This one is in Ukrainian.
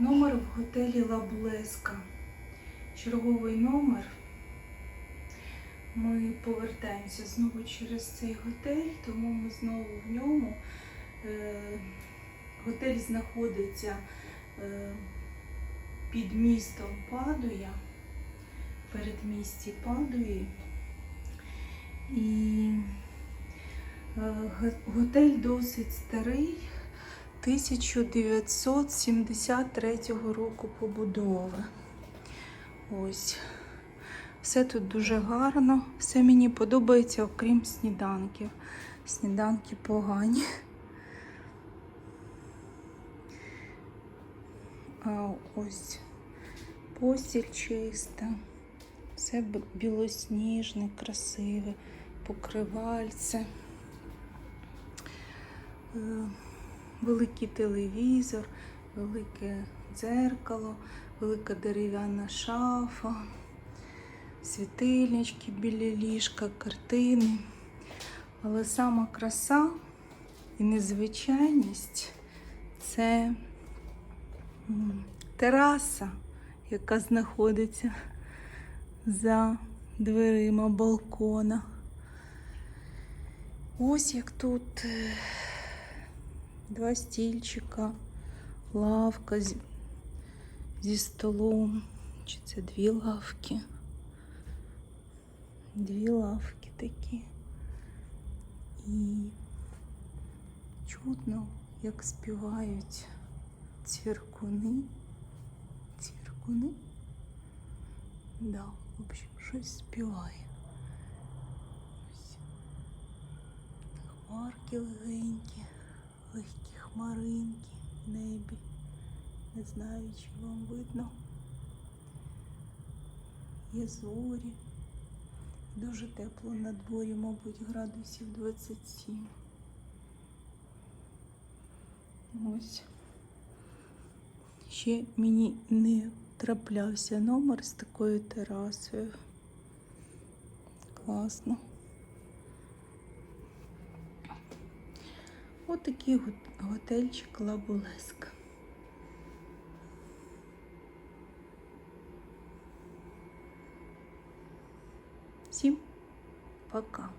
Номер в готелі Лаблеска. Черговий номер. Ми повертаємося знову через цей готель, тому ми знову в ньому. Е, Готель знаходиться е, під містом Падуя, передмісті Падуї. І е, готель досить старий, 1973 року побудови. Ось. Все тут дуже гарно, все мені подобається, окрім сніданків. Сніданки погані. А ось постіль чиста, все білосніжне, красиве, покривальце, Е, великий телевізор, велике дзеркало, велика дерев'яна шафа, світильнички біля ліжка, картини. Але сама краса і незвичайність це тераса, яка знаходиться за дверима балкона. Ось як тут е, два стільчика, лавка з- зі столом. Чи це дві лавки? Дві лавки такі. І чутно, як співають цвіркуни. Цвіркуни? Да, в общем, щось співає. Ось. Хмарки легенькі, легкі хмаринки в небі. Не знаю, чи вам видно. Є зорі. Дуже тепло на дворі, мабуть, градусів 27. Ось. Ще мені не траплявся номер з такою терасою. Класно. Отакий го- готельчик лабулеск. Всім пока.